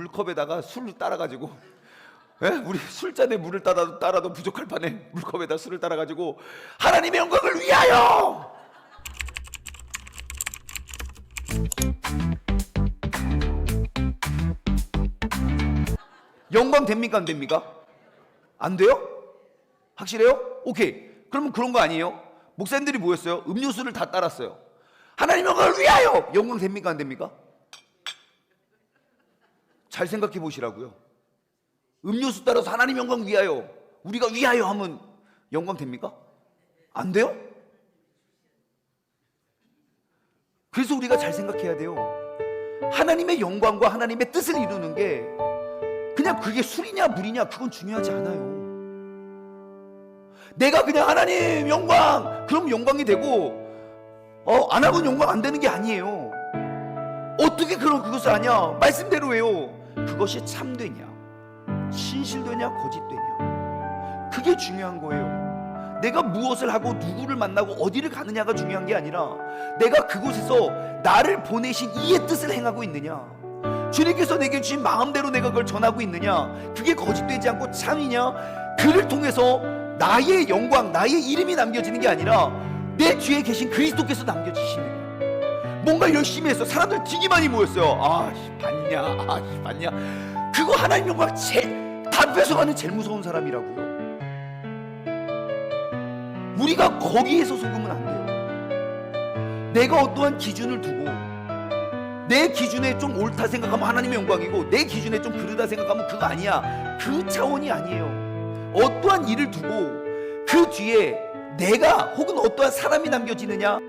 물컵에다가 술을 따라가지고 예? 우리 술잔에 물을 따라도, 따라도 부족할 판에 물컵에다 술을 따라가지고 하나님의 영광을 위하여 영광 됩니까 안 됩니까? 안 돼요? 확실해요? 오케이. 그러면 그런 거 아니에요? 목사님들이 뭐였어요? 음료수를 다 따랐어요. 하나님 영광을 위하여 영광 됩니까 안 됩니까? 잘 생각해 보시라고요. 음료수 따라서 하나님 영광 위하여 우리가 위하여 하면 영광 됩니까? 안 돼요? 그래서 우리가 잘 생각해야 돼요. 하나님의 영광과 하나님의 뜻을 이루는 게 그냥 그게 술이냐 물이냐 그건 중요하지 않아요. 내가 그냥 하나님 영광 그럼 영광이 되고 어, 안 하면 영광 안 되는 게 아니에요. 어떻게 그런 그것을 하냐? 말씀대로 해요. 그것이 참되냐? 신실되냐? 거짓되냐? 그게 중요한 거예요. 내가 무엇을 하고 누구를 만나고 어디를 가느냐가 중요한 게 아니라 내가 그곳에서 나를 보내신 이의 뜻을 행하고 있느냐? 주님께서 내게 주신 마음대로 내가 그걸 전하고 있느냐? 그게 거짓되지 않고 참이냐? 그를 통해서 나의 영광, 나의 이름이 남겨지는 게 아니라 내 뒤에 계신 그리스도께서 남겨지시느냐? 뭔가 열심히 했어. 사람들 되게 많이 모였어요. 아, 씨, 봤냐? 아, 씨, 봤냐? 그거 하나님 영광 제일 다 뺏어가는 제일 무서운 사람이라고요. 우리가 거기에서 속으면 안 돼요. 내가 어떠한 기준을 두고 내 기준에 좀 옳다 생각하면 하나님의 영광이고 내 기준에 좀 그르다 생각하면 그거 아니야. 그 차원이 아니에요. 어떠한 일을 두고 그 뒤에 내가 혹은 어떠한 사람이 남겨지느냐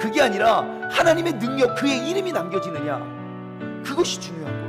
그게 아니라 하나님의 능력 그의 이름이 남겨지느냐 그것이 중요한 거예요.